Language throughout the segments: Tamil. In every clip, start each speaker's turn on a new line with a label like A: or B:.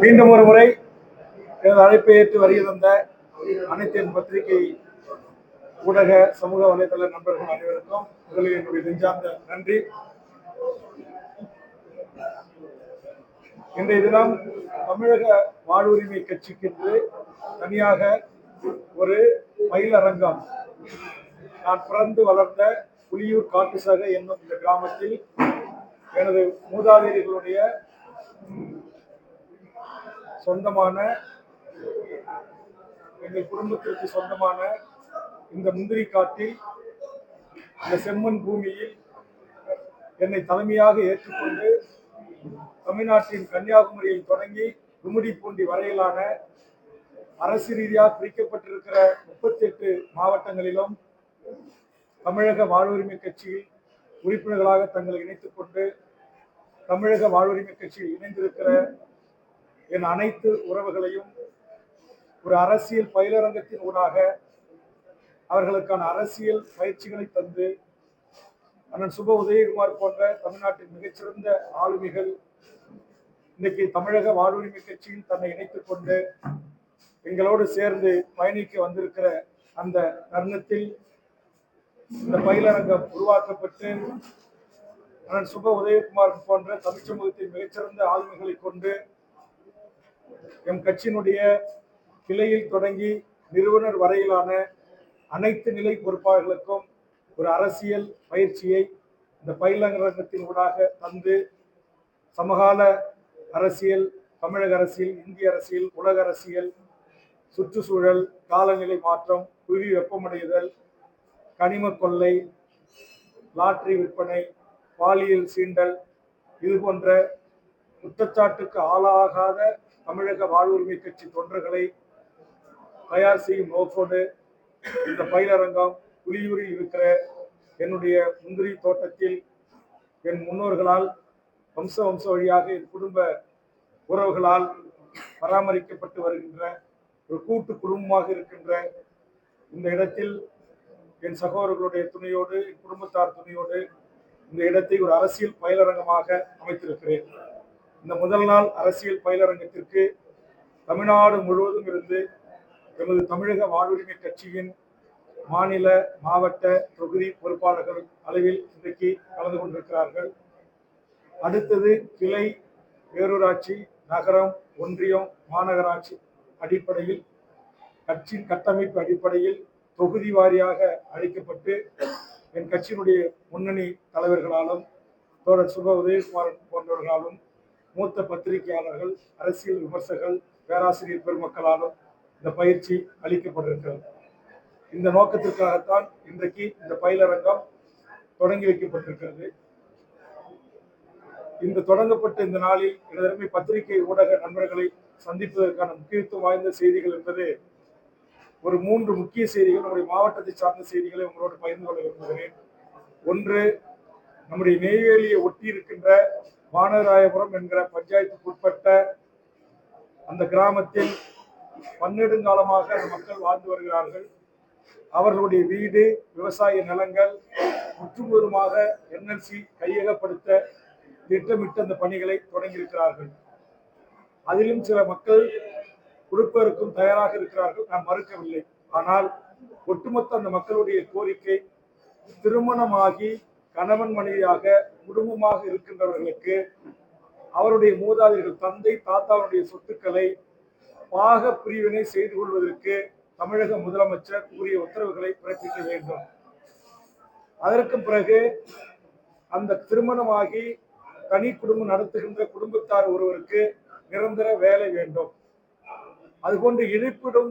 A: மீண்டும் ஒரு முறை எனது அழைப்பை ஏற்று வருகை தந்த அனைத்து என் பத்திரிகை ஊடக சமூக வலைதள நண்பர்கள் அனைவருக்கும் முதலில் என்னுடைய நெஞ்சார்ந்த நன்றி. இன்றைய தினம் தமிழக வாழ்வுரிமை கட்சிக்கென்று தனியாக ஒரு மயிலரங்கம். நான் பிறந்து வளர்ந்த புலியூர் காட்டுசக என்னும் இந்த கிராமத்தில் எனது மூதாதையர்களுடைய சொந்தமான எங்கள் குடும்பத்திற்கு சொந்தமான இந்த முந்திரி காட்டில் இந்த செம்மண் பூமியில் என்னை தலைமையாக ஏற்றுக்கொண்டு தமிழ்நாட்டின் கன்னியாகுமரியில் தொடங்கி கும்மிடிப்பூண்டி வரையிலான அரசு ரீதியாக பிரிக்கப்பட்டிருக்கிற முப்பத்தி எட்டு மாவட்டங்களிலும் தமிழக வாழ்வுரிமை கட்சியில் உறுப்பினர்களாக தங்களை இணைத்துக் கொண்டு தமிழக வாழ்வுரிமை கட்சியில் இணைந்திருக்கிற என் அனைத்து உறவுகளையும் ஒரு அரசியல் பயிலரங்கத்தின் ஊடாக அவர்களுக்கான அரசியல் பயிற்சிகளை தந்து அண்ணன் சுப உதயகுமார் போன்ற தமிழ்நாட்டின் மிகச்சிறந்த ஆளுமைகள் இன்னைக்கு தமிழக வாழ்வுரிமை கட்சியில் தன்னை இணைத்துக் கொண்டு எங்களோடு சேர்ந்து பயணிக்க வந்திருக்கிற அந்த தருணத்தில் இந்த பயிலரங்கம் உருவாக்கப்பட்டு அண்ணன் சுப உதயகுமார் போன்ற தமிழ் சமூகத்தின் மிகச்சிறந்த ஆளுமைகளை கொண்டு எம் கட்சியினுடைய கிளையில் தொடங்கி நிறுவனர் வரையிலான அனைத்து நிலை பொறுப்பாளர்களுக்கும் ஒரு அரசியல் பயிற்சியை இந்த பயிலரங்கத்தின் ஊடாக தந்து சமகால அரசியல் தமிழக அரசியல் இந்திய அரசியல் உலக அரசியல் சுற்றுச்சூழல் காலநிலை மாற்றம் புவி வெப்பமடைதல் கனிம கொள்ளை லாட்டரி விற்பனை பாலியல் சீண்டல் இது போன்ற குற்றச்சாட்டுக்கு ஆளாகாத தமிழக வாழ்வுரிமை கட்சி தொண்டர்களை தயார் செய்யும் நோக்கோடு இந்த பயிலரங்கம் புலியூரில் இருக்கிற என்னுடைய முந்திரி தோட்டத்தில் என் முன்னோர்களால் வம்ச வம்ச வழியாக என் குடும்ப உறவுகளால் பராமரிக்கப்பட்டு வருகின்ற ஒரு கூட்டு குடும்பமாக இருக்கின்ற இந்த இடத்தில் என் சகோதரர்களுடைய துணையோடு என் குடும்பத்தார் துணையோடு இந்த இடத்தை ஒரு அரசியல் பயிலரங்கமாக அமைத்திருக்கிறேன். இந்த முதல் நாள் அரசியல் பயிலரங்கத்திற்கு தமிழ்நாடு முழுவதும் இருந்து எமது தமிழக வாழ்வுரிமை கட்சியின் மாநில மாவட்ட தொகுதி பொறுப்பாளர்கள் அளவில் இன்றைக்கு கலந்து கொண்டிருக்கிறார்கள். அடுத்தது கிளை பேரூராட்சி நகரம் ஒன்றியம் மாநகராட்சி அடிப்படையில் கட்சியின் கட்டமைப்பு அடிப்படையில் தொகுதி வாரியாக அழைக்கப்பட்டு என் கட்சியினுடைய முன்னணி தலைவர்களாலும் தோழர் சுப உதயகுமாரன் போன்றவர்களாலும் மூத்த பத்திரிகையாளர்கள் அரசியல் விமர்சகர்கள் பேராசிரியர் பெருமக்களாலும் இந்த பயிற்சி அளிக்கப்பட்டிருக்கிறது. இந்த நோக்கத்திற்காகத்தான் இன்றைக்கு இந்த பயிலரங்கம் தொடங்கி வைக்கப்பட்டிருக்கிறது. இந்த தொடங்கப்பட்ட இந்த நாளில் எனதருமை பத்திரிகை ஊடக நண்பர்களை சந்திப்பதற்கான முக்கியத்துவம் வாய்ந்த செய்திகள் என்பது ஒரு மூன்று முக்கிய செய்திகள் நம்முடைய மாவட்டத்தை சார்ந்த செய்திகளை உங்களோடு பகிர்ந்து கொள்ள விரும்புகிறேன். ஒன்று நம்முடைய நெய்வேலியை ஒட்டி இருக்கின்ற வானராயபுரம் என்கிற பஞ்சாயத்துக்கு உட்பட்ட அந்த கிராமத்தில் பன்னெடுங்காலமாக அந்த மக்கள் வாழ்ந்து வருகிறார்கள். அவர்களுடைய வீடு விவசாய நிலங்கள் முற்றுமுதலுமாக என்எல்சி கையகப்படுத்த திட்டமிட்டு அந்த பணிகளை தொடங்கியிருக்கிறார்கள். அதிலும் சில மக்கள் கொடுப்பதற்கும் தயாராக இருக்கிறார்கள். நான் மறுக்கவில்லை. ஆனால் ஒட்டுமொத்த அந்த மக்களுடைய கோரிக்கை திருமணமாகி கணவன் மனைவியாக குடும்பமாக இருக்கின்றவர்களுக்கு அவருடைய மூதாதையர்கள் தந்தை தாத்தாவுடைய சொத்துக்களை பாக பிரிவினை செய்து கொள்வதற்கு தமிழக முதலமைச்சர் கூறிய உத்தரவுகளை பிறப்பிக்க வேண்டும். அதற்கு பிறகு அந்த திருமணமாகி தனி குடும்பம் நடத்துகின்ற குடும்பத்தார் ஒருவருக்கு நிரந்தர வேலை வேண்டும். அதுபோன்று இருப்பிடும்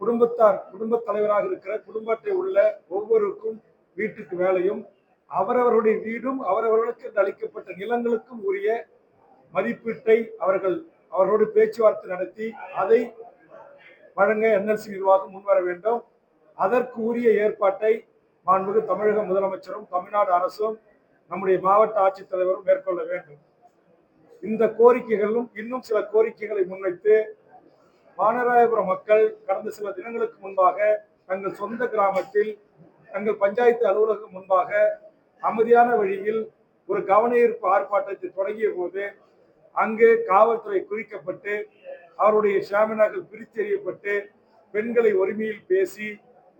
A: குடும்பத்தார் குடும்பத் தலைவராக இருக்கிற குடும்பத்தை உள்ள ஒவ்வொருக்கும் வீட்டுக்கு வேலையும் அவரவருடைய வீடும் அவரவர்களுக்கு அளிக்கப்பட்ட நிலங்களுக்கும் உரிய மதிப்பீட்டை அவர்கள் அவர்களோடு பேச்சுவார்த்தை நடத்தி அதை வழங்க என்எல்சி நிர்வாகம் முன்வர வேண்டும். அதற்கு உரிய ஏற்பாட்டை மாண்புமிகு தமிழக முதலமைச்சரும் தமிழ்நாடு அரசும் நம்முடைய மாவட்ட ஆட்சித்தலைவரும் மேற்கொள்ள வேண்டும். இந்த கோரிக்கைகளும் இன்னும் சில கோரிக்கைகளை முன்வைத்து வானராயபுரம் மக்கள் கடந்த சில தினங்களுக்கு முன்பாக தங்கள் சொந்த கிராமத்தில் தங்கள் பஞ்சாயத்து அலுவலகம் முன்பாக அமைதியான வழியில் ஒரு கவனயீர்ப்பு ஆர்ப்பாட்டத்தை தொடங்கிய போது அங்கு காவல்துறை குறிக்கப்பட்டு அவருடைய ஷாமினாக்கள் பிரித்தெறியப்பட்டு பெண்களை ஒருமையில் பேசி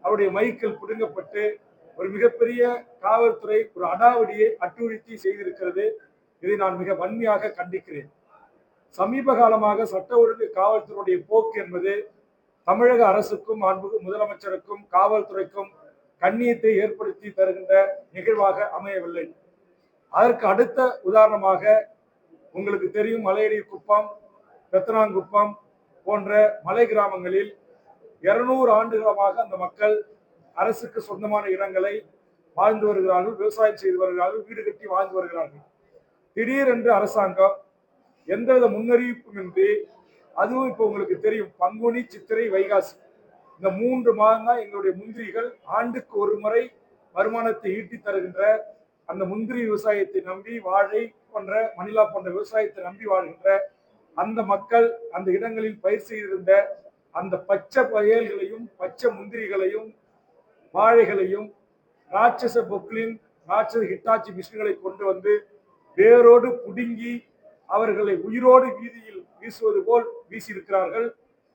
A: அவருடைய மைக்கில் பிடுங்கப்பட்டு ஒரு மிகப்பெரிய காவல்துறை ஒரு அடாவடியை அட்டுறுத்தி செய்திருக்கிறது. இதை நான் மிக வன்மையாக கண்டிக்கிறேன். சமீப காலமாக சட்ட ஒழுங்கு காவல்துறையுடைய போக்கு என்பது தமிழக அரசுக்கும் அன்பு முதலமைச்சருக்கும் காவல்துறைக்கும் கண்ணியத்தை ஏற்படுத்தி தருகின்ற நிகழ்வாக அமையவில்லை. அதற்கு அடுத்த உதாரணமாக உங்களுக்கு தெரியும் மலையடி குப்பம் பெத்தனாங்குப்பம் போன்ற மலை கிராமங்களில் இருநூறு ஆண்டுகளமாக அந்த மக்கள் அரசுக்கு சொந்தமான இடங்களை வாழ்ந்து வருகிறார்கள் விவசாயம் செய்து வருகிறார்கள் வீடு கட்டி வாழ்ந்து வருகிறார்கள். திடீரென்று அரசாங்கம் எந்தவித முன்னறிவிப்பும் இன்றி அதுவும் இப்போ உங்களுக்கு தெரியும் பங்குனி சித்திரை வைகாசி. இந்த மூன்று மாதம் தான் எங்களுடைய முந்திரிகள் ஆண்டுக்கு ஒரு முறை வருமானத்தை ஈட்டி தருகின்ற அந்த முந்திரி விவசாயத்தை நம்பி வாழை போன்ற மணிலா போன்ற விவசாயத்தை நம்பி வாழ்கின்ற அந்த மக்கள் அந்த இடங்களில் பயிர் செய்திருந்த அந்த பச்சை வயல்களையும் பச்சை முந்திரிகளையும் வாழைகளையும் ராட்சச பொக்களின் ராட்சச ஹிட்டாச்சி மிஷின்களை கொண்டு வந்து வேரோடு புடுங்கி அவர்களை உயிரோடு வீதியில் வீசுவது போல் வீசியிருக்கிறார்கள்.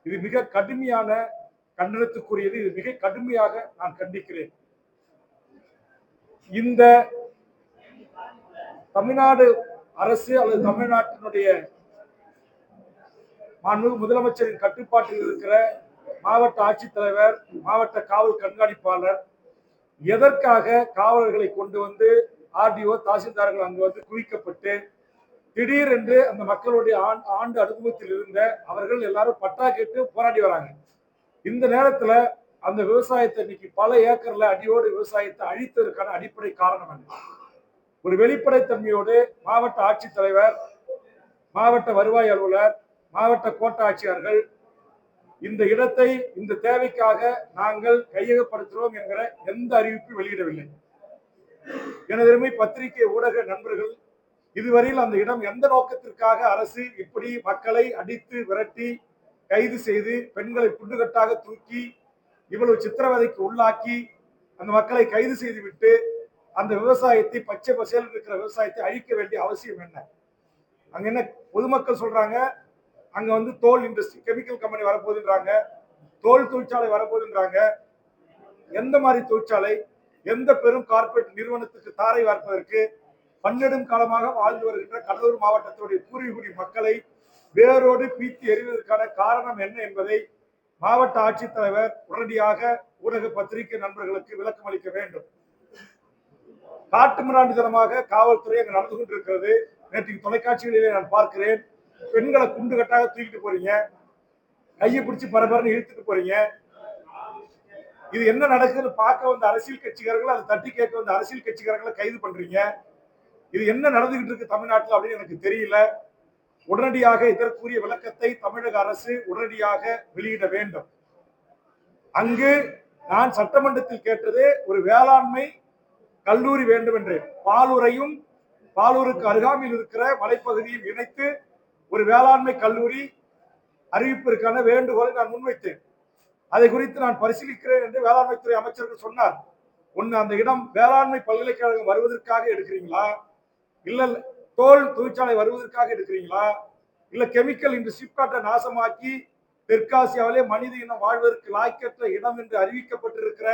A: இது மிக கடுமையான கண்டனத்துக்குரியது. இது மிக கடுமையாக நான் கண்டிக்கிறேன். இந்த தமிழ்நாடு அரசு அல்லது தமிழ்நாட்டினுடைய மாண்புமிகு முதலமைச்சரின் கட்டுப்பாட்டில் இருக்கிற மாவட்ட ஆட்சித்தலைவர் மாவட்ட காவல் கண்காணிப்பாளர் எதற்காக காவலர்களை கொண்டு வந்து ஆர்டிஓ தாசில்தார்கள் அங்கு வந்து குவிக்கப்பட்டு திடீரென்று அந்த மக்களுடைய ஆண்- ஆண்டு அனுபவத்தில் இருந்த அவர்கள் எல்லாரும் பட்டா கேட்டு போராடி வராங்க. இந்த நேரத்துல அந்த விவசாயத்தை இன்னைக்கு பல ஏக்கர்ல அடியோடு விவசாயத்தை அழித்ததற்கான அடிப்படை காரணம் என்ன? ஒரு வெளிப்படைத்தன்மையோடு மாவட்ட ஆட்சித்தலைவர் மாவட்ட வருவாய் அலுவலர் மாவட்ட கோட்டாட்சியர்கள் இந்த இடத்தை இந்த தேவைக்காக நாங்கள் கையகப்படுத்துகிறோம் என்கிற எந்த அறிவிப்பும் வெளியிடவில்லை. எனதருமை பத்திரிகை ஊடக நண்பர்கள் இதுவரையில் அந்த இடம் எந்த நோக்கத்திற்காக அரசு இப்படி மக்களை அடித்து விரட்டி கைது செய்து பெண்களை புண்டுகட்டாக தூக்கி இவ்வளவு சித்திரவதைக்கு உள்ளாக்கி அந்த மக்களை கைது செய்து விட்டு அந்த விவசாயத்தை பச்சை பசையில் இருக்கிற விவசாயத்தை அழிக்க வேண்டிய அவசியம் என்ன? அங்க என்ன பொதுமக்கள் சொல்றாங்க? அங்க வந்து தோல் இண்டஸ்ட்ரி கெமிக்கல் கம்பெனி வரப்போகுதுன்றாங்க. தோல் தொழிற்சாலை வரப்போகுதுன்றாங்க. எந்த மாதிரி தொழிற்சாலை? எந்த பெரும் கார்ப்பரேட் நிறுவனத்துக்கு தாரை வார்ப்பதற்கு? பன்னெடும் காலமாக வாழ்ந்து வருகின்ற கடலூர் மாவட்டத்தினுடைய பூர்வீகுடி மக்களை வேரோடு பீத்தி எறிவதற்கான காரணம் என்ன என்பதை மாவட்ட ஆட்சித்தலைவர் உடனடியாக ஊடக பத்திரிகை நண்பர்களுக்கு விளக்கம் அளிக்க வேண்டும். காட்டுமிராண்டித்தனமாக காவல்துறை அங்கு நடந்து கொண்டிருக்கிறது. நேற்று தொலைக்காட்சிகளிலே நான் பார்க்கிறேன். பெண்களை குண்டு கட்டாக தூக்கிட்டு போறீங்க. கையை பிடிச்சி பரபரன்னு இழுத்துட்டு போறீங்க. இது என்ன நடக்குதுன்னு பார்க்க வந்த அரசியல் கட்சிக்காரர்கள் அதை தட்டி கேட்க வந்த அரசியல் கட்சிக்காரர்களை கைது பண்றீங்க. இது என்ன நடந்துகிட்டு இருக்கு தமிழ்நாட்டில் அப்படின்னு எனக்கு தெரியல. உடனடியாக இதற்குரிய விளக்கத்தை தமிழக அரசு உடனடியாக வெளியிட வேண்டும். அங்கு நான் சட்டமன்றத்தில் கேட்டது ஒரு வேளாண்மை கல்லூரி வேண்டும் என்றேன் பாலூரையும் பாலூருக்கு அருகாமையில் இருக்கிற மலைப்பகுதியில் இணைத்து ஒரு வேளாண்மை கல்லூரி அறிவிப்பிற்கான வேண்டுகோளை நான் முன்வைத்தேன். அதை குறித்து நான் பரிசீலிக்கிறேன் என்று வேளாண்மைத்துறை அமைச்சர்கள் சொன்னார். ஒன்னு அந்த இடம் வேளாண்மை பல்கலைக்கழகம் வருவதற்காக எடுக்கிறீங்களா? இல்ல தோல் தொழிற்சாலை வருவதற்காக எடுக்கிறீங்களா? இல்ல கெமிக்கல் இந்த சிப்காட்டை நாசமாக்கி தெற்காசியாவிலே மனித இனம் வாழ்வதற்கு லாய்க்கற்ற இடம் என்று அறிவிக்கப்பட்டிருக்கிற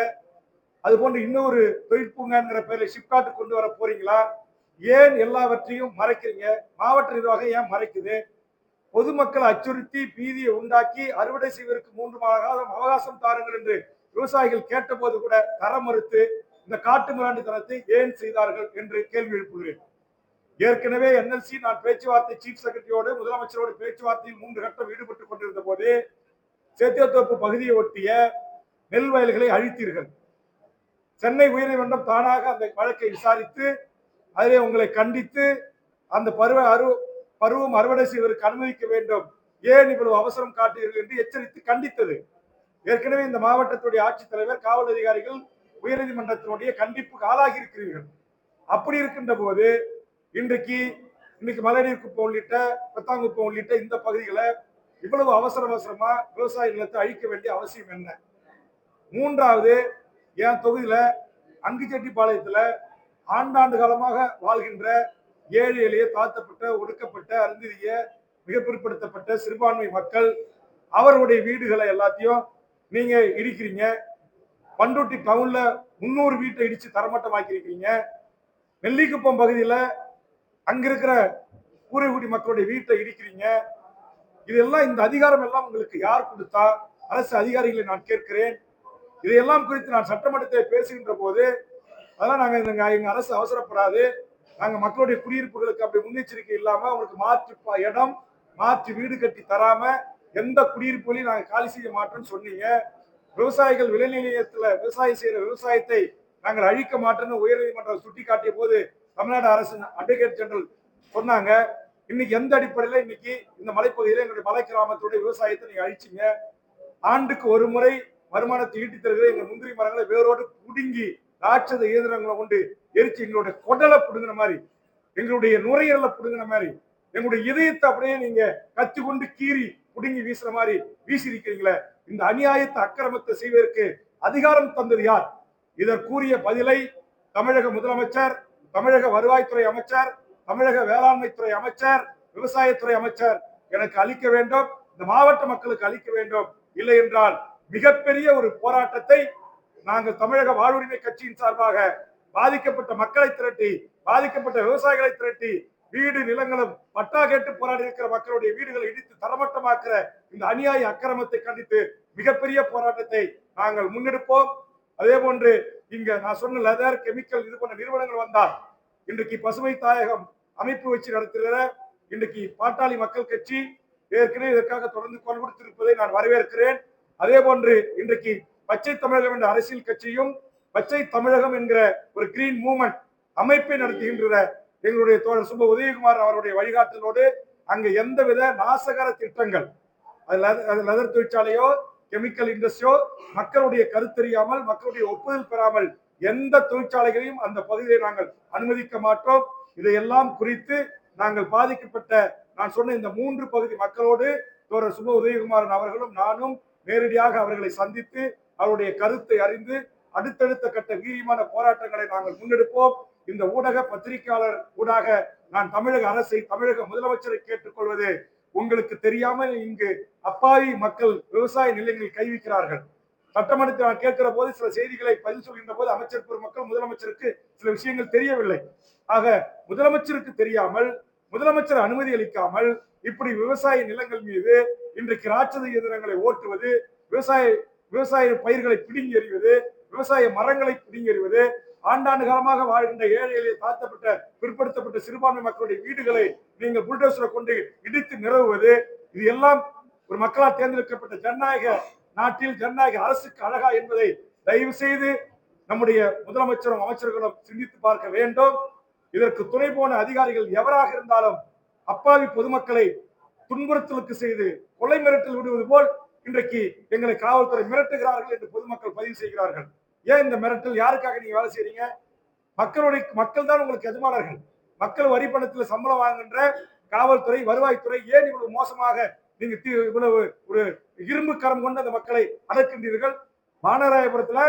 A: அது போன்று இன்னொரு தொழிற்பூங்காங்கிற பேரில் சிப்காட்டு கொண்டு வர போறீங்களா? ஏன் எல்லாவற்றையும் மறைக்கிறீங்க? மாவட்ட நிர்வாகம் ஏன் மறைக்குது? பொதுமக்களை அச்சுறுத்தி பீதியை உண்டாக்கி அறுவடை செய்வதற்கு மூன்று மாதம் அவகாசம் தாருங்கள் என்று விவசாயிகள் கேட்டபோது கூட தர மறுத்து இந்த காட்டு மிராண்டித்தனத்தை ஏன் செய்தார்கள் என்று கேள்வி எழுப்புகிறேன். ஏற்கனவே என்எல்சி நான் பேச்சுவார்த்தை சீஃப் செக்ரட்டரியோடு முதலமைச்சரோடு பேச்சுவார்த்தையில் மூன்று கட்டம் ஈடுபட்டுக் கொண்டிருந்த போது சேத்தியத்தோப்பு பகுதியை ஒட்டிய நெல் வயல்களை அழித்தீர்கள். சென்னை உயர்நீதிமன்றம் தானாக அந்த வழக்கை விசாரித்து அதிலே உங்களை கண்டித்து அந்த பருவ அரு பருவம் அறுவடை செய்வதற்கு அனுமதிக்க வேண்டும். ஏன் இவ்வளவு அவசரம் காட்டுகிறீர்கள் என்று எச்சரித்து கண்டித்தது. ஏற்கனவே இந்த மாவட்டத்துடைய ஆட்சித்தலைவர் காவல் அதிகாரிகள் உயர்நீதிமன்றத்தினுடைய கண்டிப்புக்கு ஆளாகி இருக்கிறீர்கள் அப்படி இருக்கின்ற போது இன்றைக்கு இன்னைக்கு மலைநீர் குப்பம் உள்ளிட்ட பத்தாங்குப்பம் உள்ளிட்ட இந்த பகுதிகளை இவ்வளவு அவசர அவசரமா விவசாய நிலத்தை அழிக்க வேண்டிய அவசியம் என்ன? மூன்றாவது என் தொகுதியில அங்குச்செட்டிப்பாளையத்துல ஆண்டாண்டு காலமாக வாழ்கின்ற ஏழை எளிய தாழ்த்தப்பட்ட ஒடுக்கப்பட்ட அருந்திரிய மிக பிற்படுத்தப்பட்ட சிறுபான்மை மக்கள் அவருடைய வீடுகளை எல்லாத்தையும் நீங்க இடிக்கிறீங்க. பண்ருட்டி டவுன்ல முன்னூறு வீட்டை இடிச்சு தரமட்டமாக்கியிருக்கீங்க நெல்லிக்குப்பம் பகுதியில அங்க இருக்கிற கூரைக்குடி மக்களுடைய வீட்டை இடிக்கிறீங்க. இதெல்லாம் இந்த அதிகாரம் எல்லாம் உங்களுக்கு யார் கொடுத்தா? அரசு அதிகாரிகளை நான் கேட்கிறேன். இதையெல்லாம் குறித்து நான் சட்டமன்றத்தை பேசுகின்ற போது அதெல்லாம் நாங்க எங்க எங்கள் அரசு அவசரப்படாது. நாங்க மக்களுடைய குடியிருப்புகளுக்கு அப்படி முன்னெச்சரிக்கை இல்லாம அவங்களுக்கு மாற்று இடம் மாற்று வீடு கட்டி தராம எந்த குடியிருப்புகளையும் நாங்க காலி செய்ய மாட்டோம்னு சொன்னீங்க. விவசாயிகள் விளைநிலையத்துல விவசாயம் செய்யற விவசாயத்தை நாங்கள் அழிக்க மாட்டோம்னு உயர்நீதிமன்றம் சுட்டி காட்டிய போது தமிழ்நாடு அரசு அட்வொகேட் ஜெனரல் சொன்னாங்க இன்னைக்கு எந்த அடிப்படையில இன்னைக்கு இந்த மலைப்பகுதியில எங்களுடைய மலை கிராமத்துடைய விவசாயத்தை நீங்க அழிச்சீங்க? ஆண்டுக்கு ஒரு முறை வருமானத்தை ஈட்டித் தருகிற எங்க முந்திரி மரங்களை வேரோடு புடுங்கி ராட்சத இயந்திரங்களை கொண்டு எரிச்சு எங்களுடைய குடலை புடுங்கின மாதிரி எங்களுடைய நுரையீரலை புடுங்கின மாதிரி எங்களுடைய இதயத்தை அப்படியே நீங்க கத்தி கொண்டு கீறி புடுங்கி வீசுற மாதிரி வீசியிருக்கிறீங்களே இந்த அநியாயத்தை அக்கிரமத்தை செய்வதற்கு அதிகாரம் தந்தது யார்? இதற்குரிய பதிலை தமிழக முதலமைச்சர் தமிழக வருவாய்த்துறை அமைச்சர் தமிழக வேளாண்மைத்துறை அமைச்சர் விவசாயத்துறை அமைச்சர் எனக்கு அளிக்க வேண்டும். இந்த மாவட்ட மக்களுக்கு அளிக்க வேண்டும். இல்லை என்றால் மிகப்பெரிய ஒரு போராட்டத்தை நாங்கள் தமிழக வாழ்வுரிமை கட்சியின் சார்பாக பாதிக்கப்பட்ட மக்களை திரட்டி பாதிக்கப்பட்ட விவசாயிகளை திரட்டி வீடு நிலங்களும் பட்டா கேட்டு போராடி இருக்கிற மக்களுடைய வீடுகளை இடித்து தரமட்டமாக்குற இந்த அநியாய அக்கிரமத்தை கண்டித்து மிகப்பெரிய போராட்டத்தை நாங்கள் முன்னெடுப்போம். அதே போன்று இங்க நான் சொன்ன லெதர் கெமிக்கல் இது போன்ற நிறுவனங்கள் வந்தால் இன்றைக்கு பசுமை தாயகம் அமைப்பு வச்சு நடத்துகிற இன்றைக்கு பாட்டாளி மக்கள் கட்சி ஏற்கனவே இதற்காக தொடர்ந்து குரல் கொடுத்திருப்பதை நான் வரவேற்கிறேன். அதே போன்று இன்றைக்கு பச்சை தமிழகம் என்ற அரசியல் கட்சியும் பச்சை தமிழகம் என்கிற ஒரு கிரீன் மூமெண்ட் அமைப்பை நடத்துகின்ற எங்களுடைய தோழர் சுப உதயகுமார் அவருடைய வழிகாட்டலோடு அங்கு எந்தவித நாசகர திட்டங்கள் அது அது லெதர் தொழிற்சாலையோ கெமிக்கல் இண்டஸ்ட்ரியோ மக்களுடைய கருத்தறியாமல் மக்களுடைய ஒப்புதல் பெறாமல் எந்த தொழிற்சாலைகளையும் அந்த பகுதியை நாங்கள் அனுமதிக்க மாட்டோம். இதையெல்லாம் குறித்து நாங்கள் பாதிக்கப்பட்ட நான் சொன்ன இந்த மூன்று பகுதி மக்களோடு தோழர் சுப உதயகுமாரன் அவர்களும் நானும் நேரடியாக அவர்களை சந்தித்து அவருடைய கருத்தை அறிந்து அடுத்தடுத்த கட்ட வீரியமான போராட்டங்களை நாங்கள் முன்னெடுப்போம். இந்த ஊடக பத்திரிகையாளர் ஊடாக நான் தமிழக அரசை தமிழக முதலமைச்சரை கேட்டுக்கொள்வது உங்களுக்கு தெரியாமல் இங்கு அப்பாவி மக்கள் விவசாய நிலங்களில் கைவிக்கிறார்கள் சட்டமன்றத்தில் நான் கேட்கிற போது சில செய்திகளை பதில் சொல்கின்ற போது அமைச்சர் பெருமக்கள் முதலமைச்சருக்கு சில விஷயங்கள் தெரியவில்லை. ஆக முதலமைச்சருக்கு தெரியாமல் முதலமைச்சர் அனுமதி அளிக்காமல் இப்படி விவசாய நிலங்கள் மீது இன்றைக்கு ராட்சத இயந்திரங்களை ஓட்டுவது விவசாய விவசாய பயிர்களை பிடுங்கி எறிவது விவசாய மரங்களை பிடுங்கி எறிவது ஆண்டாண்டு காலமாக வாழ்கின்ற ஏழை எளிய தாழ்த்தப்பட்ட பிற்படுத்தப்பட்ட சிறுபான்மை மக்களுடைய வீடுகளை நீங்கள் புல்டோசரை கொண்டு இடித்து நிறுவுவது இது எல்லாம் ஒரு மக்களால் தேர்ந்தெடுக்கப்பட்ட ஜனநாயக நாட்டில் ஜனநாயக அரசுக்கு அழகா என்பதை தயவு செய்து நம்முடைய முதலமைச்சரும் அமைச்சர்களும் சிந்தித்து பார்க்க வேண்டும். இதற்கு துணை போன அதிகாரிகள் எவராக இருந்தாலும் அப்பாவி பொதுமக்களை துன்புறுத்தலுக்கு செய்து கொலை மிரட்டல் விடுவது போல் இன்றைக்கு எங்களை காவல்துறை மிரட்டுகிறார்கள் என்று பொதுமக்கள் பதிவு செய்கிறார்கள். ஏன் இந்த மிரட்டல்? யாருக்காக நீங்க வேலை செய்றீங்க? மக்களுடைய மக்கள் தான் உங்களுக்கு எஜமானர்கள். மக்கள் வரி பணத்துல சம்பளம் வாங்குகின்ற காவல்துறை வருவாய்த்துறை ஏன் இவ்வளவு மோசமாக நீங்க இவ்வளவு ஒரு இரும்பு கரம் கொண்டு அந்த மக்களை அடக்கின்றீர்கள்? மாநகராயபுரத்துல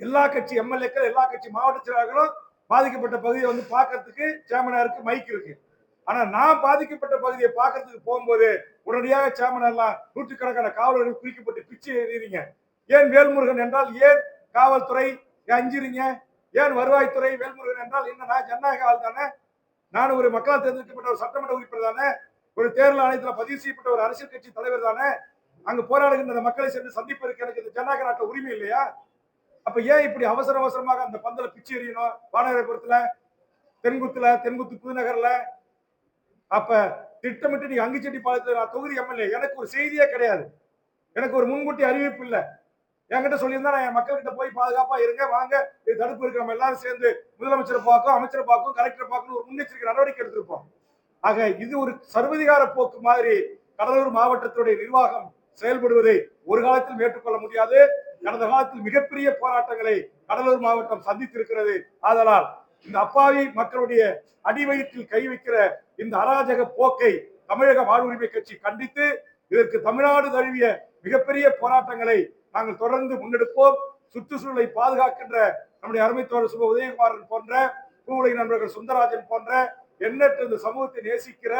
A: எல்லா கட்சி எம்எல்ஏக்கள் எல்லா கட்சி மாவட்ட செயலாளர்களும் பாதிக்கப்பட்ட பகுதியை வந்து பார்க்கறதுக்கு சேமனாருக்கு மைக் இருக்கு. ஆனா நான் பாதிக்கப்பட்ட பகுதியை பார்க்கறதுக்கு போகும்போது உடனடியாக சேமனர்லாம் நூற்றுக்கணக்கான காவலர்கள் குறிக்கப்பட்டு பிச்சை எறிறீங்க ஏன் வேல்முருகன் என்றால் ஏன் காவல்துறை ஏன் ஏன் வருவாய்த்துறை வேல்முருகன் என்றால் என்ன நான் ஜனநாயக ஆள் தானே? நான் ஒரு மக்களால் தேர்ந்தெடுக்கப்பட்ட ஒரு சட்டமன்ற உறுப்பினர் தானே? ஒரு தேர்தல் ஆணையத்தில் பதிவு செய்யப்பட்ட ஒரு அரசியல் கட்சி தலைவர் தானே? அங்க போராடுகின்ற மக்களை சென்று சந்திப்பதற்கு எனக்கு இந்த ஜனநாயக நாட்டில் உரிமை இல்லையா? அப்ப ஏன் இப்படி அவசர அவசரமாக அந்த பந்தல பிச்சு எறியணும்? வானகரபுரத்துல தென்குத்துல தென்குத்து புதுநகர்ல? அப்ப திட்டமிட்டு நீங்க அங்கிச்செட்டி பாலத்துல நான் தொகுதி எம்எல்ஏ. எனக்கு ஒரு செய்தியே கிடையாது. எனக்கு ஒரு முன்கூட்டி அறிவிப்பு இல்லை. என்கிட்ட சொல்லியிருந்தா நான் என் மக்கள்கிட்ட போய் பாதுகாப்பா இருங்க வாங்க. இது தடுப்பு இருக்கு. நம்ம எல்லாரும் சேர்ந்து முதலமைச்சரை பார்க்கும் அமைச்சரை பார்க்கும் கலெக்டரை பார்க்கணும் ஒரு முன்னெச்சரிக்கை நடவடிக்கை எடுத்திருப்போம். ஆக இது ஒரு சர்வதிகார போக்கு மாதிரி கடலூர் மாவட்டத்துடைய நிர்வாகம் செயல்படுவதை ஒரு காலத்தில் ஏற்றுக்கொள்ள முடியாது. கடந்த காலத்தில் மிகப்பெரிய போராட்டங்களை கடலூர் மாவட்டம் சந்தித்திருக்கிறது. ஆதலால் இந்த அப்பாவி மக்களுடைய அடிவயிற்றில் கை வைக்கிற இந்த அராஜக போக்கை தமிழக வாழ்வுரிமை கட்சி கண்டித்து இதற்கு தமிழ்நாடு தழுவிய மிகப்பெரிய போராட்டங்களை நாங்கள் தொடர்ந்து முன்னெடுப்போம். சுற்றுச்சூழலை பாதுகாக்கின்ற நம்முடைய அருமைத்தோழர் சுப உதயகுமாரன் போன்ற பூவுலக நண்பர்கள் சுந்தரராஜன் போன்ற எண்ணற்ற இந்த சமூகத்தை நேசிக்கிற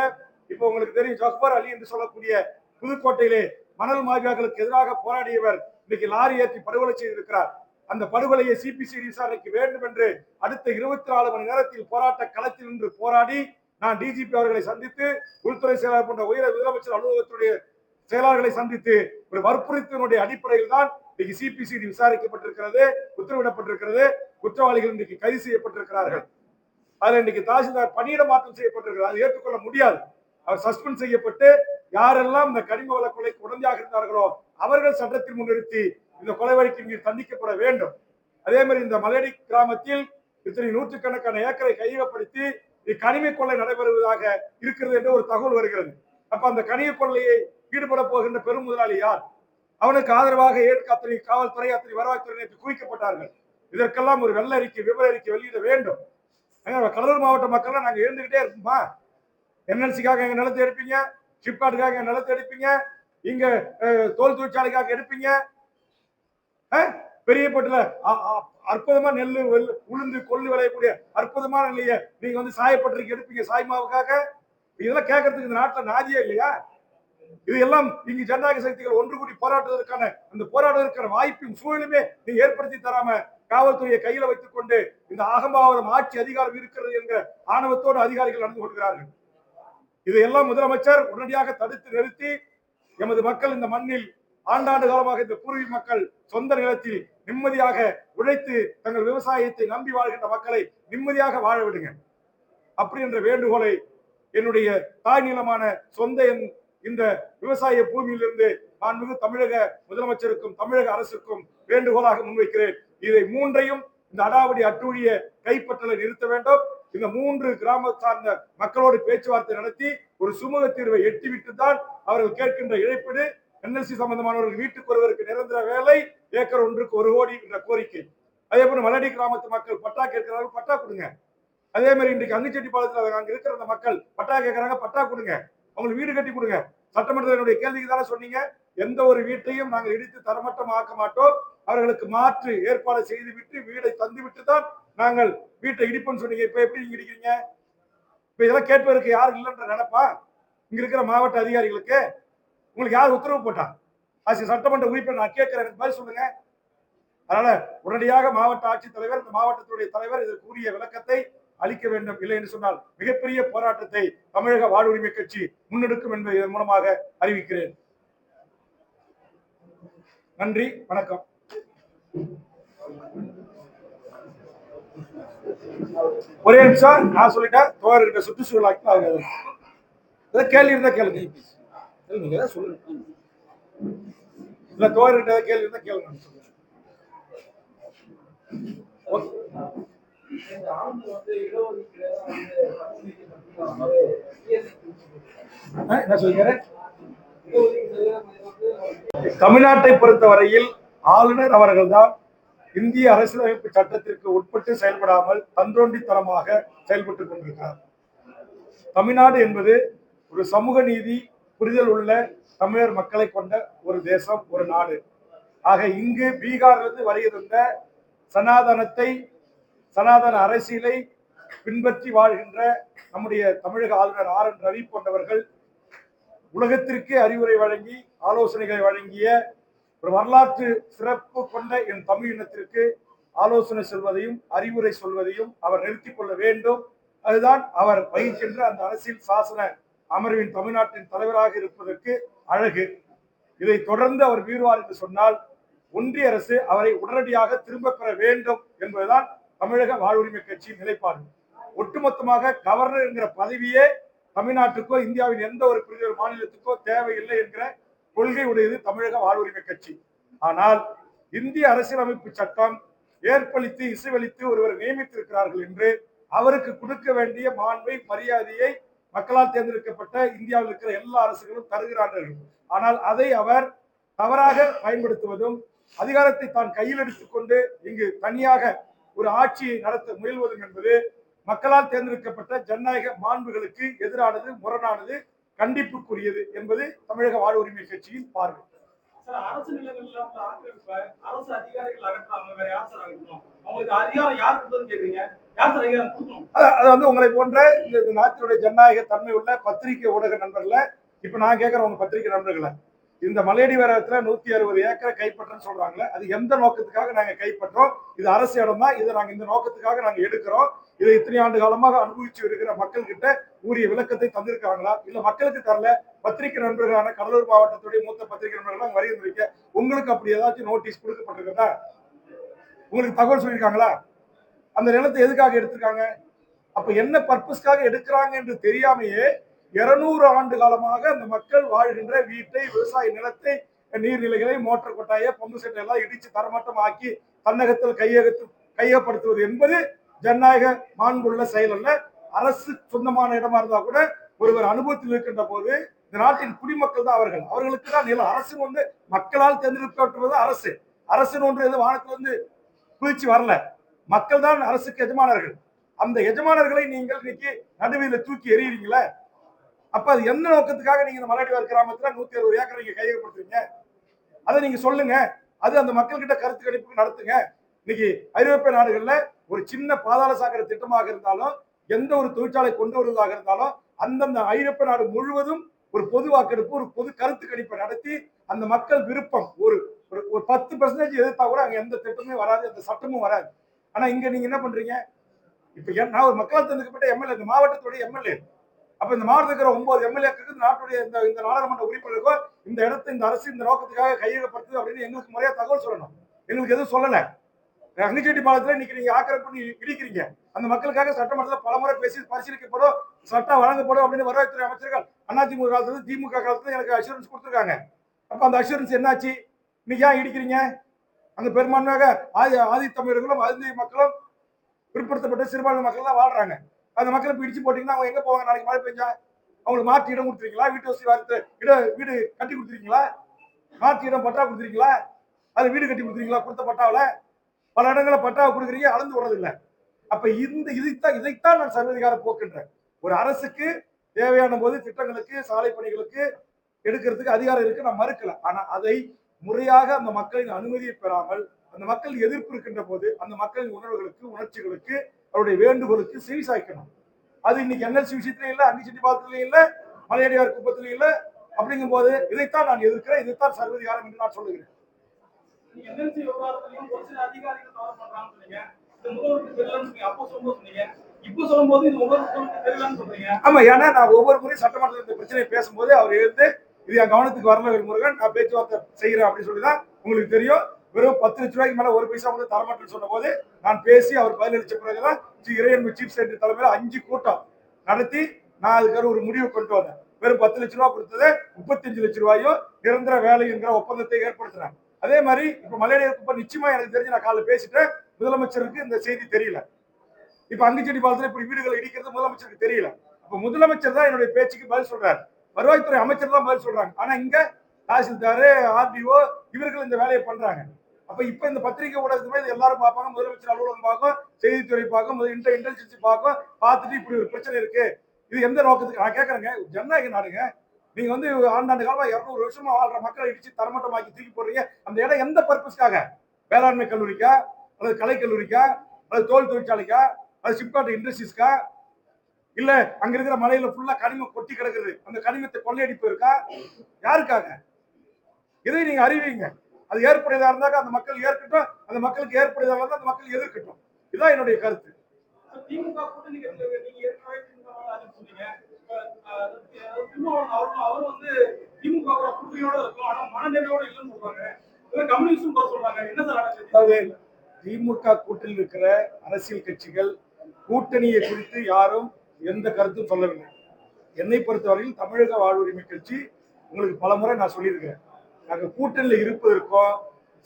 A: இப்போ உங்களுக்கு தெரியும் ஜக்பர் அலி என்று சொல்லக்கூடிய புதுக்கோட்டையிலே மணல் மாஃபியாக்களுக்கு எதிராக போராடியவர் இன்னைக்கு லாரி ஏற்றி படுகொலை செய்திருக்கிறார். அந்த படுகொலையை சிபிசிஐடி விசாரணைக்கு வேண்டும் என்று அடுத்த இருபத்தி நாலு மணி நேரத்தில் போராட்ட களத்தில் நின்று போராடி நான் டிஜிபி அவர்களை சந்தித்து உள்துறை செயலாளர் போன்ற உயர் முதலமைச்சர் அலுவலகத்துடைய செயலாளர்களை சந்தித்து ஒரு வற்புறுத்தினுடைய அடிப்படையில் தான் இன்னைக்கு சிபிசிடி விசாரிக்கப்பட்டிருக்கிறது உத்தரவிடப்பட்டிருக்கிறது குற்றவாளிகள் இன்றைக்கு கைது செய்யப்பட்டிருக்கிறார்கள். அதுல இன்னைக்கு தாசில்தார் பணியிட மாற்றம் செய்யப்பட்டிருக்கிறது ஏற்றுக்கொள்ள முடியாது. அவர் சஸ்பெண்ட் செய்யப்பட்டு யாரெல்லாம் இந்த கனிம வள கொலைக்கு உடந்தையாக இருந்தார்களோ அவர்கள் சட்டத்தில் முன்னிறுத்தி இந்த கொலை வழக்கின் கீழ் தண்டிக்கப்பட வேண்டும். அதே மாதிரி இந்த மலையடி கிராமத்தில் இத்தனை நூற்றுக்கணக்கான ஏக்கரை கையகப்படுத்தி கனிம கொள்ளை நடைபெறுவதாக இருக்கிறது என்று ஒரு தகவல் வருகிறது. அப்ப அந்த கனிம கொள்ளையை ஈடுபட போகின்ற பெரும் முதலாளி யார்? அவனுக்கு ஆதரவாக ஏற்க அத்தனை காவல்துறை அத்தனை வருவாய்த்துறை நேற்று குவிக்கப்பட்டார்கள். இதற்கெல்லாம் ஒரு வெள்ள அறிக்கை விவர அறிக்கை வெளியிட வேண்டும். கடலூர் மாவட்ட மக்கள்லாம் நாங்கள் இருந்துகிட்டே இருக்குமா என்எல்சிக்காக எங்க நிலத்தை எடுப்பீங்க? ஷிப்காட்டுக்காக எங்க நிலத்தை எடுப்பீங்க? இங்க தோல் தொழிற்சாலைக்காக எடுப்பீங்க? அஹ், பெரியப்பட்டுல அ- அற்புதமா நெல் உளுந்து கொள்ளு விளையக்கூடிய அற்புதமான நெல்லைய நீங்க வந்து சாயப்பட்டறைக்கு எடுப்பீங்க சாய்மாவுக்காக இதெல்லாம் கேட்கறதுக்கு இந்த நாட்டுல நாதியே இல்லையா? இது எல்லாம் இங்கு ஜனநாயக சக்திகள் ஒன்று கூடி போராடுவதற்கான அந்த போராடுவதற்கான வாய்ப்பும் சூழலுமே நீங்க ஏற்படுத்தி தராம காவல்துறையை கையில வைத்துக் கொண்டு இந்த அகம்பாவதம் ஆட்சி அதிகாரம் இருக்கிறது என்கிற ஆணவத்தோடு அதிகாரிகள் நடந்து கொள்கிறார்கள். இதையெல்லாம் முதலமைச்சர் உடனடியாக தடுத்து நிறுத்தி எமது மக்கள் இந்த மண்ணில் ஆண்டாண்டு காலமாக இந்த பூர்வீக மக்கள் சொந்த நிலத்தில் நிம்மதியாக உழைத்து தங்கள் விவசாயத்தை நம்பி வாழ்கின்ற மக்களை நிம்மதியாக வாழ விடுங்க. அப்படி என்ற வேண்டுகோளை என்னுடைய தாய் நிலமான சொந்த என் இந்த விவசாய பூமியிலிருந்து நான் மிகு தமிழக முதலமைச்சருக்கும் தமிழக அரசுக்கும் வேண்டுகோளாக முன்வைக்கிறேன். இதை மூன்றையும் இந்த அடாவடி அட்டூழிய கைப்பற்றலை நிறுத்த வேண்டும். இந்த மூன்று கிராம சார்ந்த மக்களோடு பேச்சுவார்த்தை நடத்தி ஒரு சுமூக தீர்வை எட்டிவிட்டு தான் அவர்கள் கேட்கின்ற இழப்பீடு என்எல்சி சம்பந்தமானவர்கள் வீட்டுக்கு ஒருவருக்கு நிரந்தர வேலை ஏக்கர் ஒன்றுக்கு ஒரு கோடி என்ற கோரிக்கை. அதே போல மலடி கிராமத்து மக்கள் பட்டா கேட்கிறார்கள் பட்டா கொடுங்க. அதே மாதிரி இன்றைக்கு அங்குச்செட்டிப்பாளையத்தில் அங்க இருக்கிற அந்த மக்கள் பட்டா கேட்கிறாங்க பட்டா கொடுங்க. அவங்களுக்கு வீடு கட்டி கொடுங்க. சட்டமன்றத்தினுடைய கேள்விக்கு தானே சொன்னீங்க. எந்த ஒரு வீட்டையும் நாங்கள் இடித்து தரமட்டம் ஆக்க மாட்டோம். அவர்களுக்கு மாற்று ஏற்பாடு செய்து விட்டு வீடை தந்து விட்டு தான் நாங்கள் வீட்டை இடிப்போம்னு சொன்னீங்க. இப்ப எப்படி நீங்க இடிக்கிறீங்க? இப்ப இதெல்லாம் கேட்பதற்கு யாரும் இல்லைன்ற நினைப்பா? இங்க இருக்கிற மாவட்ட அதிகாரிகளுக்கு உங்களுக்கு யார் உத்தரவு போட்டா? ஆசி சட்டமன்ற உறுப்பினர் நான் கேட்கிறேன். எனக்கு பதில் சொல்லுங்க. அதனால உடனடியாக மாவட்ட ஆட்சித்தலைவர் இந்த மாவட்டத்தினுடைய தலைவர் இதற்கு உரிய விளக்கத்தை அளிக்க வேண்டும். இல்லை என்று சொன்னால் மிகப்பெரிய போராட்டத்தை தமிழக வாழ்வுரிமை கட்சி முன்னெடுக்கும் என்பதை இதன் மூலமாக அறிவிக்கிறேன். நன்றி. வணக்கம். ஒரே நிமிஷம். நான் சொல்லிட்டேன். தோழர்கிட்ட சுற்றுச்சூழல் ஆக்டிவ் ஆகாது ஏதாவது கேள்வி இருந்தா கேளுங்க. நீங்க ஏதாவது சொல்லுங்க. இல்ல தோழர்கிட்ட கேள்வி இருந்தா கேளுங்க. என்ன சொல்கிறேன் தமிழ்நாட்டை பொறுத்தவரையில் ஆளுநர் அவர்கள்தான் இந்திய அரசியலமைப்பு சட்டத்திற்கு உட்பட்டு செயல்படாமல் தன்றோண்டித்தனமாக செயல்பட்டுக் கொண்டிருக்கிறார். தமிழ்நாடு என்பது ஒரு சமூக நீதி புரிதல் உள்ள தமிழர் மக்களை கொண்ட ஒரு தேசம் ஒரு நாடு. ஆக இங்கு பீகாரிலிருந்து வருகிற சனாதனத்தை சனாதன அரசியலை பின்பற்றி வாழ்கின்ற நம்முடைய தமிழக ஆளுநர் ஆர் என் ரவி போன்றவர்கள் உலகத்திற்கு அறிவுரை வழங்கி ஆலோசனைகளை வழங்கிய ஒரு வரலாற்று சிறப்பு கொண்ட என் தமிழ் இனத்திற்கு ஆலோசனை சொல்வதையும் அறிவுரை சொல்வதையும் அவர் நிறுத்திக் கொள்ள வேண்டும். அதுதான் அவர் வகிக்கின்ற அந்த அரசியல் சாசன அமர்வின் தமிழ்நாட்டின் தலைவராக இருப்பதற்கு அழகு. இதை தொடர்ந்து அவர் மீறுவார் என்று சொன்னால் ஒன்றிய அரசு அவரை உடனடியாக திரும்ப பெற வேண்டும் என்பதுதான் தமிழக வாழ்வுரிமை கட்சியின் நிலைப்பாடு. ஒட்டுமொத்தமாக கவர்னர் என்கிற பதவியே தமிழ்நாட்டுக்கோ இந்தியாவின் எந்த ஒரு பிரிவு மாநிலத்துக்கோ தேவையில்லை என்கிற கொள்கை உடையது தமிழக வாழ்வுரிமை கட்சி. ஆனால் இந்திய அரசியலமைப்பு சட்டம் ஏற்பளித்து இசைவளித்து ஒருவர் நியமித்திருக்கிறார்கள் என்று அவருக்கு கொடுக்க வேண்டிய மாண்பை மரியாதையை மக்களால் தேர்ந்தெடுக்கப்பட்ட இந்தியாவில் இருக்கிற எல்லா அரசுகளும் தருகிறார்கள். ஆனால் அதை அவர் தவறாக பயன்படுத்துவதும் அதிகாரத்தை தான் கையில் எடுத்துக்கொண்டு இங்கு தனியாக ஒரு ஆட்சியை நடத்த முயல்வதும் என்பது மக்களால் தேர்ந்தெடுக்கப்பட்ட ஜனநாயக மாண்புகளுக்கு எதிரானது முரணானது கண்டிப்புக்குரியது என்பது தமிழக வாழ்வுரிமை கட்சியின் பார்வை.
B: அரசு நிலங்கள்ல அரசு அதிகாரிகள் அகற்றாங்க வேற யார் சார் அகற்றணும்? அவங்களுக்கு அதிகாரம் யார் கொடுத்ததுன்னு கேக்குறீங்க?
A: அது வந்து உங்களை போன்ற இந்த நாட்டினுடைய ஜனநாயக தன்மை உள்ள பத்திரிகை ஊடக நண்பர்கள இப்ப நான் கேட்கிறேன் உங்க பத்திரிகை நண்பர்களை இந்த மலையடி வரத்துல நூத்தி அறுபது ஏக்கரை கைப்பற்றன்னு சொல்றாங்களே அது எந்த நோக்கத்துக்காக நாங்க கைப்பற்றோம்? இது அரசு இடம் தான். இதை நாங்க இந்த நோக்கத்துக்காக நாங்க எடுக்கிறோம். இதை இத்தனை ஆண்டு காலமாக அனுபவிச்சு இருக்கிற மக்கள் கிட்ட உரிய விளக்கத்தை தந்திருக்காங்களா? இல்ல மக்களுக்கு தரல. பத்திரிகை நண்பர்களான கடலூர் மாவட்டத்துடைய மூத்த பத்திரிகை நண்பர்கள் வருகின்றிருக்க உங்களுக்கு அப்படி ஏதாச்சும் நோட்டீஸ் கொடுக்கப்பட்டிருக்கிறதா உங்களுக்கு தகவல் சொல்லியிருக்காங்களா? அந்த நிலத்தை எதுக்காக எடுத்திருக்காங்க? அப்ப என்ன பர்பஸ்க்காக எடுக்கிறாங்க என்று தெரியாமையே இருநூறு ஆண்டு காலமாக அந்த மக்கள் வாழ்கின்ற வீட்டை விவசாய நிலத்தை நீர்நிலைகளை மோட்டார் கொட்டாய பம்பு செட்டை எல்லாம் இடிச்சு தரமட்டம் ஆக்கி தன்னகத்தில் கையகத்து கையப்படுத்துவது என்பது ஜனநாயக மாண்புள்ள செயல் அல்ல. அரசு சொந்தமான இடமா இருந்தா கூட ஒருவர் அனுபவத்தில் இருக்கின்ற போது இந்த நாட்டின் குடிமக்கள் தான் அவர்கள். அவர்களுக்கு தான் நிலம் அரசு வந்து மக்களால் தேர்ந்தெடுக்கப்பட்டுவது அரசு. அரசுன்னு ஒன்று எது வானத்திலிருந்து குதிச்சு வரல. மக்கள் தான் அரசுக்கு எஜமானர்கள். அந்த எஜமானர்களை நீங்கள் இன்னைக்கு நடுவில் தூக்கி எறியறீங்களே? அப்ப அது எந்த நோக்கத்துக்காக நீங்க இந்த மலையடிவார் கிராமத்துல நூத்தி அறுபது ஏக்கர் நீங்க கையகப்படுத்துறீங்க? அதை நீங்க சொல்லுங்க. அது அந்த மக்கள் கிட்ட கருத்து கணிப்பு நடத்துங்க. இன்னைக்கு ஐரோப்பிய நாடுகள்ல ஒரு சின்ன பாதாள சாக்கடை திட்டமாக இருந்தாலும் எந்த ஒரு தொழிற்சாலை கொண்டு வருவதாக இருந்தாலும் அந்தந்த ஐரோப்பிய நாடு முழுவதும் ஒரு பொது வாக்கெடுப்பு ஒரு பொது கருத்து கணிப்பை நடத்தி அந்த மக்கள் விருப்பம். ஒரு ஒரு ஒரு பத்து பர்சன்டேஜ் எதிர்த்தா கூட அங்க எந்த திட்டமும் வராது எந்த சட்டமும் வராது. ஆனா இங்க நீங்க என்ன பண்றீங்க? இப்ப நான் ஒரு மக்களால் தந்துக்கப்பட்ட எம்எல்ஏ இந்த மாவட்டத்துடைய எம்எல்ஏ. அப்ப இந்த மாவட்டத்தில் இருக்கிற ஒன்பது எம்எல்ஏக்கு நாட்டுடைய இந்த இந்த நாடாளுமன்ற உறுப்பினருக்கோ இந்த இடத்தை இந்த அரசு இந்த நோக்கத்துக்காக கையகப்படுத்துது அப்படின்னு எங்களுக்கு முறையா தகவல் சொல்லணும். எங்களுக்கு எதுவும் சொல்லல. அங்கச்சேட்டி பாலத்துல இன்னைக்கு நீங்க ஆக்கிரமிப்பு பண்ணி இடிக்கிறீங்க. அந்த மக்களுக்காக சட்டமன்றத்தில் பலமுறை பேசி பரிசீலிக்கப்படும் சட்டம் வழங்கப்படும் அப்படின்னு வருவாய்த்துறை அமைச்சர்கள் அதிமுக காலத்துல திமுக காலத்துல எனக்கு அஷூரன்ஸ் கொடுத்துருக்காங்க. அப்ப அந்த அஷூரன்ஸ் என்னாச்சு? நீ ஏன் இடிக்கிறீங்க? அந்த பெரும்பான்மையாக ஆதி ஆதி தமிழர்களும் ஆதி மக்களும் பிற்படுத்தப்பட்ட சிறுபான்மை மக்கள் தான் வாழ்றாங்க. அந்த மக்களை பிடிச்சு போட்டீங்கன்னா அவங்க எங்க போவாங்க? நாளைக்கு மழை பெஞ்சா அவங்களுக்கு மாற்றி இடம் கொடுத்துருக்கீங்களா? வீட்டு வசதி வார்த்தை இட வீடு கட்டி கொடுத்துருக்கீங்களா? மாற்றி இடம் பட்டா கொடுத்துருக்கீங்களா? அது வீடு கட்டி கொடுத்துருக்கீங்களா? கொடுத்த பட்டாவில் பல இடங்களில் பட்டாவை கொடுக்குறீங்க அளந்து விடுறதில்லை அப்போ அப்ப இந்த இதைத்தான் இதைத்தான் நான் சர்வதிகார போக்குன்றேன். ஒரு அரசுக்கு தேவையான போது திட்டங்களுக்கு சாலை பணிகளுக்கு எடுக்கிறதுக்கு அதிகாரம் இருக்கு நான் மறுக்கல. ஆனா அதை முறையாக அந்த மக்களின் அனுமதியை பெறாமல் அந்த மக்கள் எதிர்ப்பு இருக்கின்ற போது அந்த மக்களின் உணர்வுகளுக்கு உணர்ச்சிகளுக்கு அவருடைய வேண்டுகோளுக்கு செவி சாய்க்கணும். அது இன்னைக்கு என்எல்சி விஷயத்திலையும் இல்லை அங்கிச்செட்டி பாலத்திலையும் இல்லை மலையடியார் குப்பத்திலையும் இல்லை அப்படிங்கும் போது இதைத்தான் நான் எதிர்க்கிறேன் இதைத்தான் சர்வதிகாரம் என்று நான் சொல்லுகிறேன். ஆமா ஏன்னா நான் ஒவ்வொரு முறையும் சட்டமன்றத்தில் இந்த பிரச்சனையை பேசும்போது அவர் எழுந்து இது என் கவனத்துக்கு வரல முருகன் நான் பேச்சுவார்த்தை செய்கிறேன் அப்படின்னு சொல்லி தான் உங்களுக்கு தெரியும். வெறும் பத்து லட்ச ரூபாய்க்கு மேல ஒரு பைசா வந்து தரமாட்டேன்னு சொன்ன போது நான் பேசி அவர் பதிலளிச்ச பிறகுதான் ஸ்ரீ இறையன்பு சீஃப் செக்ரட்டரி தலைமையில் அஞ்சு கூட்டம் நடத்தி நான் அதுக்கு ஒரு முடிவு கொண்டு வந்தேன். வெறும் பத்து லட்ச ரூபா கொடுத்தது முப்பத்தஞ்சு லட்ச ரூபாயும் நிரந்தர வேலைங்கிற ஒப்பந்தத்தை ஏற்படுத்தினேன் அதே மாதிரி இப்ப மலையடியார் குப்பம் நிச்சயமா எனக்கு தெரிஞ்சு நான் காலைல பேசிட்டேன். முதலமைச்சருக்கு இந்த செய்தி தெரியல. இப்ப அங்குச்செடி பாலத்துல இப்படி வீடுகளை இடிக்கிறது முதலமைச்சருக்கு தெரியல. அப்ப முதலமைச்சர் தான் என்னுடைய பேச்சுக்கு பதில் சொல்றாரு. வருவாய்த்துறை அமைச்சர் தான் பதில் சொல்றாங்க. ஆனா இங்க தாசில்தார் ஆர்டிஓ இவர்கள் இந்த வேலையை பண்றாங்க. அப்ப இப்ப இந்த பத்திரிகை ஊடகத்துமே இது எல்லாரும் பார்ப்பாங்க முதலமைச்சர் அலுவலகம் பார்க்கும் செய்தித்துறை பார்க்கும் இன்டர் இன்டெலிஜென்சி பார்க்கும் பார்த்துட்டு இப்படி ஒரு பிரச்சனை இருக்கு. இது எந்த நோக்கத்துக்கு? நான் கேட்கறேங்க ஜனநாயக நாடுங்க. நீங்க வந்து ஆண்டாண்டு காலமா இருநூறு வருஷமா வாழ்ற மக்களை இடிச்சு தரமட்டமாக்கி தூக்கி போடுறீங்க. அந்த இடம் எந்த பர்பஸ்க்காக வேளாண்மை கல்லூரிக்கா? அல்லது கலை கல்லூரிக்கா? அல்லது தோல் தொழிற்சாலைக்கா? அது சிப்காட் இண்டஸ்ட்ரீஸ்க்கா இல்ல அங்க இருக்கிற மலையில ஃபுல்லா கனிமம் கொட்டி கிடக்குது. அந்த கனிமத்தை கொள்ளையடிப்பு இருக்கா? யாருக்காக? இதை நீங்க அறிவீங்க. அது ஏற்புடையதா இருந்தாக்க அந்த மக்கள் ஏற்கட்டும் அந்த மக்களுக்கு ஏற்புடையதா இருந்தா அந்த மக்கள் எதிர்க்கட்டும். இதுதான் என்னுடைய கருத்து.
B: திமுக கூட்டணி அவரும் வந்து திமுக கூட்டணியோட இருக்கும் ஆனா மனநிலையோட இல்லைன்னு சொல்றாங்க. கம்யூனிஸ்டும் சொல்றாங்க. என்ன சார்
A: திமுக கூட்டணியில் இருக்கிற அரசியல் கட்சிகள் கூட்டணியை குறித்து யாரும் எந்த கருத்தும் சொல்லவில்லை. என்னை பொறுத்தவரையில் தமிழக வாழ்வுரிமை கட்சி உங்களுக்கு பலமுறை நான் சொல்லியிருக்கிறேன். நாங்கள் கூட்டணியில் இருப்பதற்கும்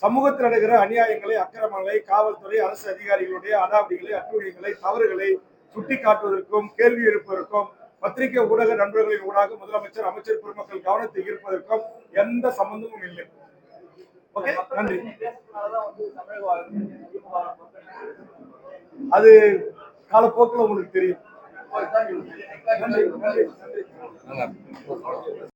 A: சமூகத்தில் நடக்கிற அநியாயங்களை அக்கிரமங்களை காவல்துறை அரசு அதிகாரிகளுடைய அடாவடிகளை அட்டுழியங்களை தவறுகளை சுட்டி காட்டுவதற்கும் கேள்வி எழுப்பதற்கும் பத்திரிகை ஊடக நண்பர்களின் ஊடாக முதலமைச்சர் அமைச்சர் பெருமக்கள் கவனத்தை ஈர்ப்பதற்கும் எந்த சம்பந்தமும் இல்லை. ஓகே நன்றி. அது காலப்போக்கில் உங்களுக்கு தெரியும். நன்றி நன்றி நன்றி.